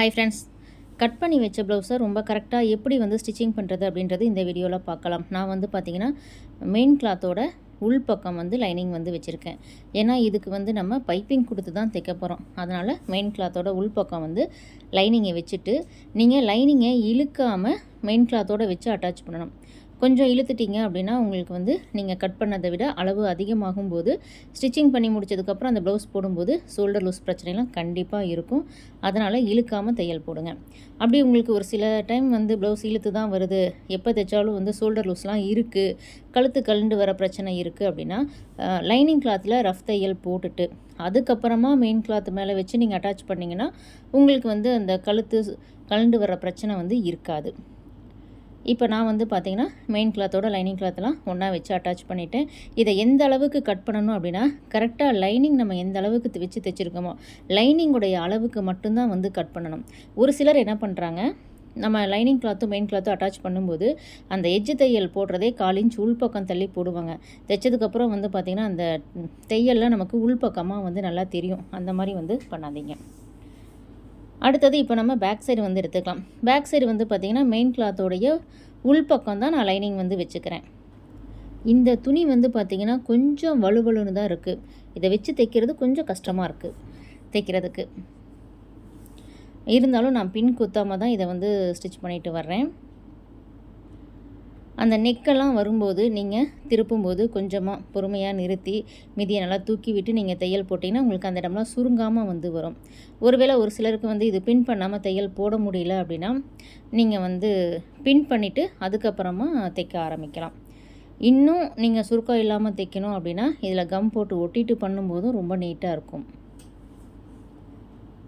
Hi friends cut பண்ணி வச்ச ப்ளவுஸை ரொம்ப கரெக்டாக எப்படி வந்து ஸ்டிச்சிங் பண்ணுறது அப்படின்றது இந்த வீடியோவில் பார்க்கலாம். நான் வந்து பார்த்திங்கன்னா மெயின் கிளாத்தோட உள் பக்கம் வந்து லைனிங் வந்து வச்சுருக்கேன். ஏன்னா இதுக்கு வந்து நம்ம பைப்பிங் கொடுத்து தான் தைக்க போகிறோம் அதனால் மெயின் கிளாத்தோட உள் பக்கம் வந்து லைனிங்கை வச்சுட்டு நீங்கள் லைனிங்கை இழுக்காமல் மெயின் கிளாத்தோட வச்சு அட்டாச் பண்ணணும். கொஞ்சம் இழுத்துட்டீங்க அப்படின்னா உங்களுக்கு வந்து நீங்கள் கட் பண்ணதை விட அளவு அதிகமாகும் போது ஸ்டிச்சிங் பண்ணி முடிச்சதுக்கப்புறம் அந்த ப்ளவுஸ் போடும்போது ஷோல்டர் லூஸ் பிரச்சனைலாம் கண்டிப்பாக இருக்கும். அதனால் இழுக்காமல் தையல் போடுங்க. அப்படி உங்களுக்கு ஒரு சில டைம் வந்து ப்ளவுஸ் இழுத்து தான் வருது. எப்போ தைச்சாலும் வந்து ஷோல்டர் லூஸ்லாம் இருக்குது கழுத்து கழுண்டு வர பிரச்சனை இருக்குது அப்படின்னா லைனிங் கிளாத்தில் ரஃப் தையல் போட்டுட்டு அதுக்கப்புறமா மெயின் கிளாத் மேலே வச்சு நீங்கள் அட்டாச் பண்ணிங்கன்னா உங்களுக்கு வந்து அந்த கழுத்து கழுண்டு வர பிரச்சனை வந்து இருக்காது. இப்போ நான் வந்து பார்த்தீங்கன்னா மெயின் கிளாத்தோட லைனிங் கிளாத்லாம் ஒன்றா வச்சு அட்டாச் பண்ணிவிட்டேன் இதை எந்த அளவுக்கு கட் பண்ணணும் அப்படின்னா கரெக்டாக லைனிங் நம்ம எந்த அளவுக்கு வச்சு தைச்சிருக்கோமோ லைனிங்குடைய அளவுக்கு மட்டும்தான் வந்து கட் பண்ணணும். ஒரு சிலர் என்ன பண்ணுறாங்க நம்ம லைனிங் கிளாத்தும் மெயின் கிளாத்தும் அட்டாச் பண்ணும்போது அந்த எஜ்ஜு தையல் போடுறதே கால் இன்ச் உள்பக்கம் தள்ளி போடுவாங்க. தைச்சதுக்கப்புறம் வந்து பார்த்திங்கன்னா அந்த தையல்லாம் நமக்கு உள்பக்கமாக வந்து நல்லா தெரியும். அந்த மாதிரி வந்து பண்ணாதீங்க. அடுத்தது இப்போ நம்ம பேக் சைடு வந்து எடுத்துக்கலாம். பேக் சைடு வந்து பார்த்திங்கன்னா மெயின் கிளாத்தோடைய உள்பக்கம் தான் நான் லைனிங் வந்து வச்சுக்கிறேன். இந்த துணி வந்து பார்த்திங்கன்னா கொஞ்சம் வலுவலுன்னு தான் இருக்குது இதை வச்சு தைக்கிறது கொஞ்சம் கஷ்டமாக இருக்குது தைக்கிறதுக்கு. இருந்தாலும் நான் பின் குத்தாமல் தான் இதை வந்து ஸ்டிச் பண்ணிட்டு வர்றேன். அந்த நெக்கெல்லாம் வரும்போது நீங்கள் திருப்பும்போது கொஞ்சமாக பொறுமையாக நிறுத்தி மிதியை நல்லா தூக்கி விட்டு நீங்கள் தையல் போட்டிங்கன்னா உங்களுக்கு அந்த இடம்லாம் சுருங்காமல் வந்து வரும். ஒருவேளை ஒரு சிலருக்கு வந்து இது பின் பண்ணாமல் தையல் போட முடியல அப்படின்னா நீங்கள் வந்து பின் பண்ணிவிட்டு அதுக்கப்புறமா தைக்க ஆரம்பிக்கலாம். இன்னும் நீங்கள் சுருக்கம் இல்லாமல் தைக்கணும் அப்படின்னா இதில் கம் போட்டு ஒட்டிட்டு பண்ணும்போதும் ரொம்ப நீட்டாக இருக்கும்.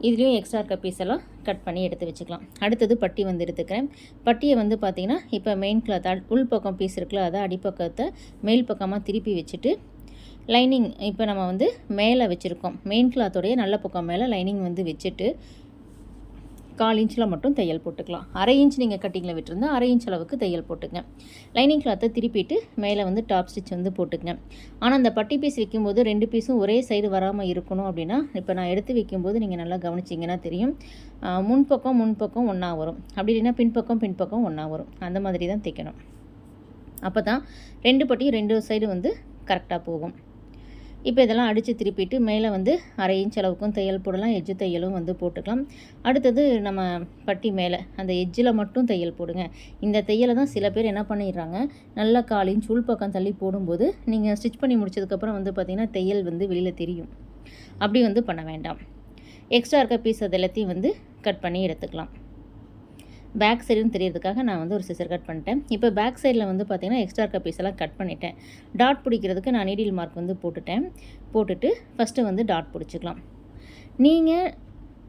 இதுலேயும் எக்ஸ்ட்ரா இருக்க பீஸ் எல்லாம் கட் பண்ணி எடுத்து வச்சுக்கலாம். அடுத்தது பட்டி வந்து எடுத்துக்கிறேன். பட்டியை வந்து பார்த்திங்கன்னா இப்போ மெயின் கிளாத் உள் பக்கம் பீஸ் இருக்குல்ல அதை அடிப்பக்கத்தை மேல் பக்கமாக திருப்பி வச்சுட்டு லைனிங் இப்போ நம்ம வந்து மேலே வச்சுருக்கோம். மெயின் கிளாத்தோடைய நல்ல பக்கம் மேலே லைனிங் வந்து வச்சுட்டு கால் இன்ச்சில் மட்டும் தையல் போட்டுக்கலாம். அரை இன்ச் நீங்கள் கட்டிங்கில் விட்டுருந்தா அரை இன்ச் அளவுக்கு தையல் போட்டுங்க. லைனிங் கிளாத்தை திருப்பிட்டு மேலே வந்து டாப் ஸ்டிச் வந்து போட்டுங்க. ஆனால் அந்த பட்டி பீஸ் வைக்கும்போது ரெண்டு பீஸும் ஒரே சைடு வராமல் இருக்கணும் அப்படின்னா இப்போ நான் எடுத்து வைக்கும்போது நீங்கள் நல்லா கவனிச்சிங்கன்னா தெரியும். முன்பக்கம் முன்பக்கம் ஒன்றா வரும். அப்படி இல்லைன்னா பின்பக்கம் பின்பக்கம் ஒன்றா வரும். அந்த மாதிரி தான் தைக்கணும். அப்போ தான் ரெண்டு பட்டியும் ரெண்டு சைடு வந்து கரெக்டாக போகும். இப்போ இதெல்லாம் அடித்து திருப்பிட்டு மேலே வந்து அரை இன்ச் அளவுக்கும் தையல் போடலாம். எஜ்ஜு தையலும் வந்து போட்டுக்கலாம். அடுத்தது நம்ம பட்டி மேலே அந்த எஜ்ஜில் மட்டும் தையல் போடுங்க. இந்த தையலை தான் சில பேர் என்ன பண்ணிடுறாங்க நல்லா காலின் சுள் பக்கம் தள்ளி போடும்போது நீங்கள் ஸ்டிச் பண்ணி முடிச்சதுக்கப்புறம் வந்து பார்த்திங்கன்னா தையல் வந்து வெளியில் தெரியும். அப்படி வந்து பண்ண வேண்டாம். எக்ஸ்ட்ரா இருக்க பீஸ் அது எல்லாத்தையும் வந்து கட் பண்ணி எடுத்துக்கலாம். பேக் சைடுன்னு தெரியறதுக்காக நான் வந்து ஒரு சிசர் கட் பண்ணிட்டேன். இப்போ பேக் சைடில் வந்து பார்த்திங்கன்னா எக்ஸ்ட்ரா இருக்க பீஸ் எல்லாம் கட் பண்ணிட்டேன். டாட் பிடிக்கிறதுக்கு நான் நீடில் மார்க் வந்து போட்டுட்டேன். போட்டுட்டு ஃபஸ்ட்டு வந்து டாட் பிடிச்சிக்கலாம். நீங்கள்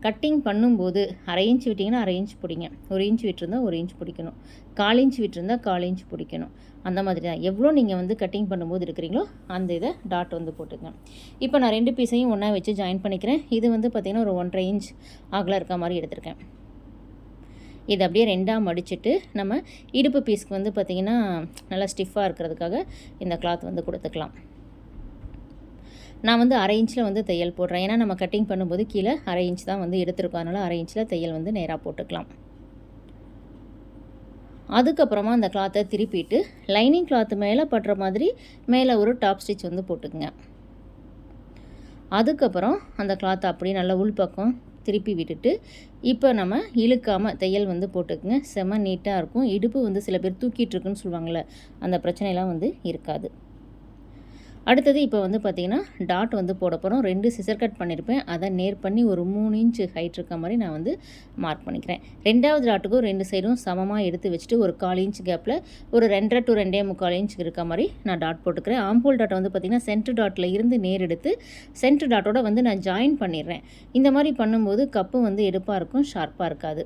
கட்டிங் பண்ணும்போது அரை இன்ச் விட்டிங்கன்னா அரை இன்ச் பிடிங்க. ஒரு இன்ச் விட்டுருந்தா ஒரு இன்ச் பிடிக்கணும். கால் இன்ச் விட்டுருந்தா கால் இன்ச் பிடிக்கணும். அந்த மாதிரி தான். எவ்வளோ நீங்கள் வந்து கட்டிங் பண்ணும்போது இருக்கிறீங்களோ அந்த இதை டாட் வந்து போட்டுங்க இப்போ நான் ரெண்டு பீஸையும் ஒன்றா வச்சு ஜாயின் பண்ணிக்கிறேன். இது வந்து பார்த்திங்கன்னா ஒரு ஒன்றரை இன்ச் ஆகலாக இருக்க மாதிரி எடுத்திருக்கேன். இதை அப்படியே ரெண்டாக மடிச்சுட்டு நம்ம இடுப்பு பீஸ்க்கு வந்து பார்த்திங்கன்னா நல்லா ஸ்டிஃபாக இருக்கிறதுக்காக இந்த கிளாத் வந்து கொடுத்துக்கலாம். நான் வந்து அரை இன்ச்சில் வந்து தையல் போடுறேன். ஏன்னா நம்ம கட்டிங் பண்ணும்போது கீழே அரை இன்ச் தான் வந்து எடுத்திருக்கோம். அதனால் அரை இன்ச்சில் தையல் வந்து நேராக போட்டுக்கலாம். அதுக்கப்புறமா அந்த கிளாத்தை திருப்பிட்டு லைனிங் கிளாத்து மேலே படுற மாதிரி மேலே ஒரு டாப் ஸ்டிச் வந்து போட்டுக்குங்க. அதுக்கப்புறம் அந்த கிளாத்தை அப்படியே நல்லா உள்பக்கம் திருப்பி விட்டுட்டு இப்போ நம்ம இழுக்காமல் தையல் வந்து போட்டுக்குங்க. செம நீட்டாக இருக்கும். இடுப்பு வந்து சில பேர் தூக்கிட்டு இருக்குன்னு சொல்லுவாங்கள்ல அந்த பிரச்சனையெல்லாம் வந்து இருக்காது. அடுத்தது இப்போ வந்து பார்த்திங்கன்னா டாட் வந்து போட போகிறோம் ரெண்டு சிசர் கட் பண்ணியிருப்பேன் அதை நேர் பண்ணி ஒரு மூணு இன்ச் ஹைட் இருக்க மாதிரி நான் வந்து மார்க் பண்ணிக்கிறேன். ரெண்டாவது டாட்டுக்கும் ரெண்டு சைடும் சமமாக எடுத்து வச்சுட்டு ஒரு கால் இன்ச் கேப்பில் ஒரு ரெண்டரை டு ரெண்டே முக்கால் இன்ச் இருக்க மாதிரி நான் டாட் போட்டுக்கிறேன். ஆம்போல் டாட்டை வந்து பார்த்திங்கன்னா சென்டர் டாட்டில் இருந்து நேர் எடுத்து சென்ட்ரு டாட்டோட வந்து நான் ஜாயின் பண்ணிடுறேன். இந்த மாதிரி பண்ணும்போது கப்பு வந்து எடுப்பாக இருக்கும் ஷார்ப்பாக இருக்காது.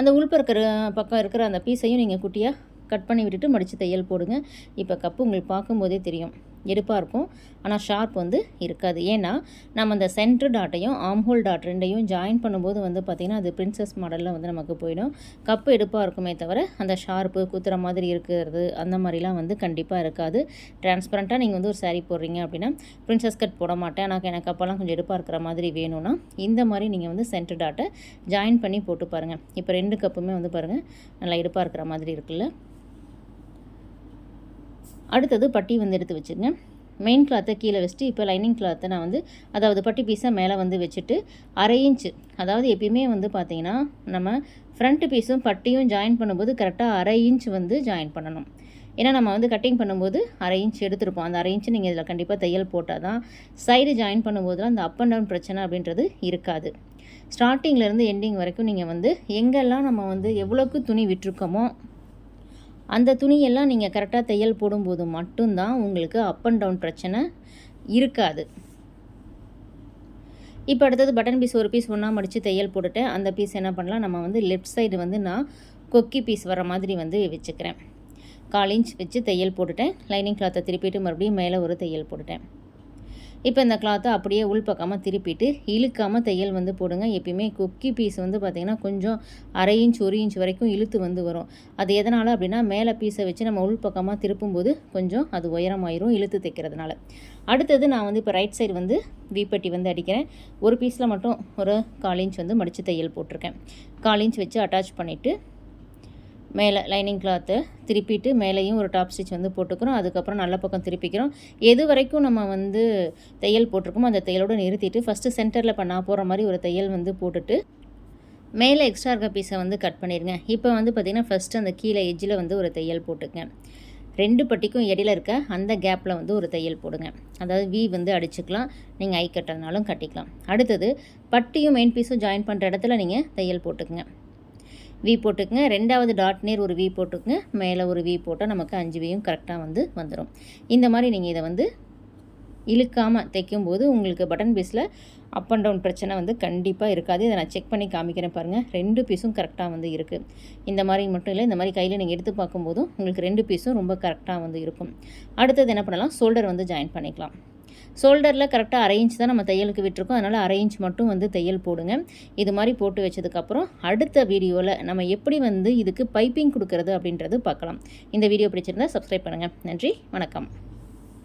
அந்த உள்புற பக்கம் இருக்கிற அந்த பீஸையும் நீங்கள் குட்டியாக கட் பண்ணி விட்டுட்டு மடித்து தையல் போடுங்க. இப்போ கப்பு உங்களுக்கு பார்க்கும்போதே தெரியும். எடுப்பாக இருக்கும். ஆனால் ஷார்ப் வந்து இருக்காது. ஏன்னா நம்ம அந்த சென்ட்ரு டாட்டையும் ஆம்ஹோல் டாட் ரெண்டையும் ஜாயின் பண்ணும்போது வந்து பார்த்திங்கன்னா அது பிரின்சஸ் மாடலில் வந்து நமக்கு போயிடும். கப்பு எடுப்பாக இருக்குமே தவிர அந்த ஷார்ப்பு குத்துற மாதிரி இருக்கிறது அந்த மாதிரிலாம் வந்து கண்டிப்பாக இருக்காது. டிரான்ஸ்பரண்ட்டாக நீங்கள் வந்து ஒரு சாரீ போடுறீங்க அப்படின்னா பிரின்சஸ் கட் போட மாட்டேன். எனக்கு எனக்கு அப்போல்லாம் கொஞ்சம் எடுப்பாக இருக்கிற மாதிரி வேணும்னா இந்த மாதிரி நீங்கள் வந்து சென்ட்ரு டாட்டை ஜாயின் பண்ணி போட்டு பாருங்கள் இப்போ ரெண்டு கப்புமே வந்து பாருங்கள் நல்லா எடுப்பாக இருக்கிற மாதிரி இருக்குல்ல. அடுத்தது பட்டி வந்து எடுத்து வச்சுருங்க. மெயின் கிளாத்தை கீழே வச்சுட்டு இப்போ லைனிங் கிளாத்தை நான் வந்து அதாவது பட்டி பீஸை மேலே வந்து வச்சுட்டு அரை இன்ச்சு அதாவது எப்பயுமே வந்து பார்த்திங்கன்னா நம்ம ஃப்ரண்ட் பீஸும் பட்டியும் ஜாயின் பண்ணும்போது கரெக்டாக அரை இன்ச் வந்து ஜாயின் பண்ணணும். ஏன்னா நம்ம வந்து கட்டிங் பண்ணும்போது அரை இன்ச் எடுத்திருப்போம். அந்த அரை இன்ச்சு நீங்கள் இதில் கண்டிப்பாக தையல் போட்டால் தான் சைடு ஜாயின் பண்ணும்போதெல்லாம் அந்த அப் அண்ட் டவுன் பிரச்சனை அப்படின்றது இருக்காது. ஸ்டார்டிங்லேருந்து எண்டிங் வரைக்கும் நீங்கள் வந்து எங்கெல்லாம் நம்ம வந்து எவ்வளோக்கு துணி விட்டுருக்கோமோ அந்த துணியெல்லாம் நீங்கள் கரெக்டாக தையல் போடும்போது மட்டும்தான் உங்களுக்கு அப் அண்ட் டவுன் பிரச்சனை இருக்காது. இப்போ அடுத்தது பட்டன் பீஸ் ஒரு பீஸ் ஒன்றா மடித்து தையல் போட்டுட்டேன் அந்த பீஸ் என்ன பண்ணலாம்? நம்ம வந்து லெஃப்ட் சைடு வந்து நான் கொக்கி பீஸ் வர மாதிரி வந்து வச்சுக்கிறேன். கால் இன்ச் வச்சு தையல் போட்டுட்டேன். லைனிங் கிளாத்தை திருப்பிட்டு மறுபடியும் மேலே ஒரு தையல் போட்டுட்டேன். இப்போ இந்த கிளாத்தை அப்படியே உள் பக்கமாக திருப்பிட்டு இழுக்காமல் தையல் வந்து போடுங்க. எப்பயுமே கொக்கி பீஸ் வந்து பார்த்திங்கன்னா கொஞ்சம் அரை இன்ச் ஒரு இன்ச் வரைக்கும் இழுத்து வந்து வரும். அது எதனால் அப்படின்னா மேலே பீஸை வச்சு நம்ம உள் பக்கமாக திருப்பும்போது கொஞ்சம் அது உயரமாயிரும் இழுத்து தைக்கிறதுனால. அடுத்தது நான் வந்து இப்போ ரைட் சைடு வந்து வீப்பட்டி வந்து அடிக்கிறேன். ஒரு பீஸில் மட்டும் ஒரு கால் இன்ச் வந்து மடித்து தையல் போட்டிருக்கேன். கால் இன்ச் வச்சு அட்டாச் பண்ணிவிட்டு மேலே லைனிங் கிளாத்து திருப்பிட்டு மேலேயும் ஒரு டாப் ஸ்டிச் வந்து போட்டுக்கிறோம். அதுக்கப்புறம் நல்ல பக்கம் திருப்பிக்கிறோம். எது வரைக்கும் நம்ம வந்து தையல் போட்டிருக்கோமோ அந்த தையலோடு நிறுத்திட்டு ஃபஸ்ட்டு சென்டரில் இப்போ நான் போகிற மாதிரி ஒரு தையல் வந்து போட்டுட்டு மேலே எக்ஸ்ட்ரா இருக்க பீஸை வந்து கட் பண்ணிடுங்க. இப்போ வந்து பார்த்திங்கன்னா ஃபஸ்ட்டு அந்த கீழே எஜ்ஜில் வந்து ஒரு தையல் போட்டுங்க ரெண்டு பட்டிக்கும் இடையில இருக்க அந்த கேப்பில் வந்து ஒரு தையல் போடுங்க. அதாவது வி வந்து அடிச்சுக்கலாம். நீங்கள் ஐ கட்டுறதுனாலும் கட்டிக்கலாம். அடுத்தது பட்டியும் மெயின் பீஸும் ஜாயின் பண்ணுற இடத்துல நீங்கள் தையல் போட்டுக்குங்க. வி போட்டுக்குங்க. ரெண்டாவது டாட் நேர் ஒரு வி போட்டுக்குங்க. மேலே ஒரு வி போட்டால் நமக்கு அஞ்சு வியும் கரெக்டாக வந்து வந்துடும் இந்த மாதிரி நீங்கள் இதை வந்து இழுக்காமல் தைக்கும்போது உங்களுக்கு பட்டன் பீஸில் அப் அண்ட் டவுன் பிரச்சனை வந்து கண்டிப்பாக இருக்காது. இதை நான் செக் பண்ணி காமிக்கிறேன் பாருங்கள் ரெண்டு பீஸும் கரெக்டாக வந்து இருக்குது இந்த மாதிரி மட்டும் இல்லை இந்த மாதிரி கையில் நீங்கள் எடுத்து பார்க்கும்போதும் உங்களுக்கு ரெண்டு பீஸும் ரொம்ப கரெக்டாக வந்து இருக்கும். அடுத்தது என்ன பண்ணலாம்? ஷோல்டர் வந்து ஜாயின் பண்ணிக்கலாம். ஷோல்டரில் கரெக்டாக அரை இன்ச் தான் நம்ம தையலுக்கு விட்டுருக்கோம். அதனால் அரை இன்ச் மட்டும் வந்து தையல் போடுங்க. இது மாதிரி போட்டு வச்சதுக்கப்புறம் அடுத்த வீடியோவில் நம்ம எப்படி வந்து இதுக்கு பைப்பிங் கொடுக்கறது அப்படின்றது பார்க்கலாம். இந்த வீடியோ பிடிச்சிருந்தா சப்ஸ்கிரைப் பண்ணுங்கள் நன்றி வணக்கம்.